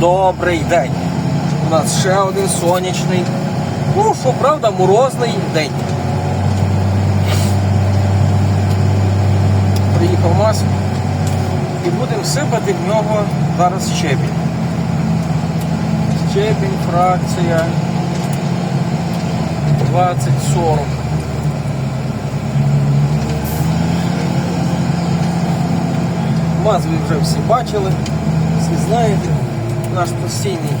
Добрий день. У нас ще один сонячний. Ну, що правда, морозний день. Приїхав МАЗ і будемо сипати в нього зараз щебінь. Щебінь, фракція 2040. МАЗ ви вже всі бачили, всі знаєте, наш постійний,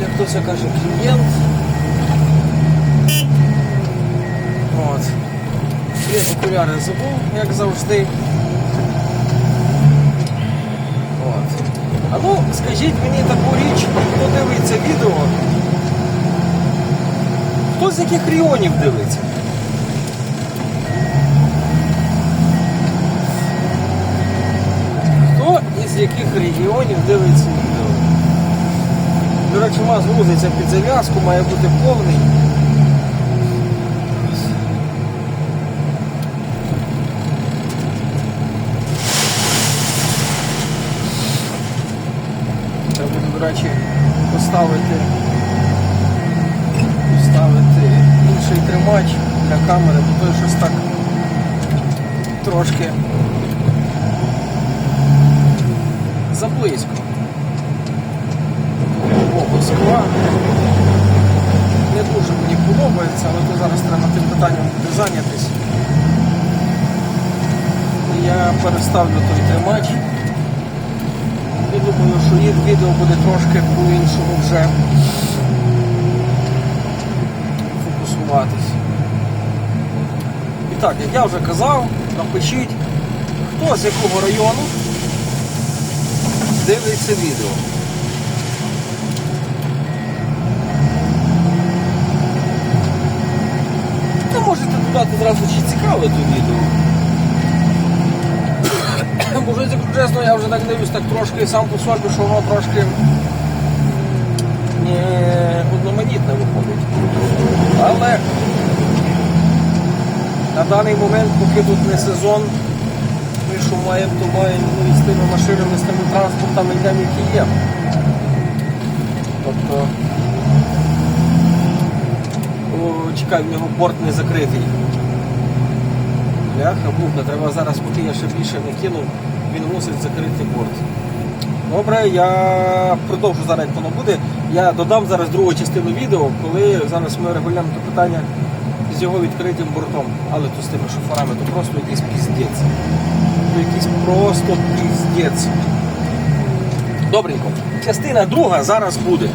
як хтось каже, клієнт. От. Я окуляри забув, як завжди. От. А ну, скажіть мені таку річ, хто дивиться відео, хто з яких регіонів дивиться? Хто із яких регіонів дивиться відео? До речі, маз грузиться під зав'язку, має бути повний. Треба до речі, поставити, поставити інший тримач для камери, бо той щось так трошки заблизько. О, Москва. Не дуже мені подобається, але то зараз треба тим питанням буде зайнятися. Я переставлю той тримач. І думаю, що їх відео буде трошки по-іншому вже фокусуватись. І так, як я вже казав, напишіть, хто з якого району дивиться відео. Та можете додати зразу чи цікаве то відео. Бо вже чесно, я вже так дивлюсь так трошки сам по собі, що воно трошки не одноманітне виходить. Але на даний момент, поки тут не сезон, що маємо, то маємо ну, і з тими машинами, з тими транспортами йдемо, які є. Тобто, чекай, в нього борт не закритий. Бляха, муха, треба зараз, поки я ще більше не кинув, він мусить закрити борт. Добре, я продовжу зараз, як воно буде. Я додам зараз другу частину відео, коли зараз ми регулюємо питання з його відкритим бортом. Але то з тими шоферами, то просто якийсь піздець. Просто піздець. Добренько. Частина друга зараз буде.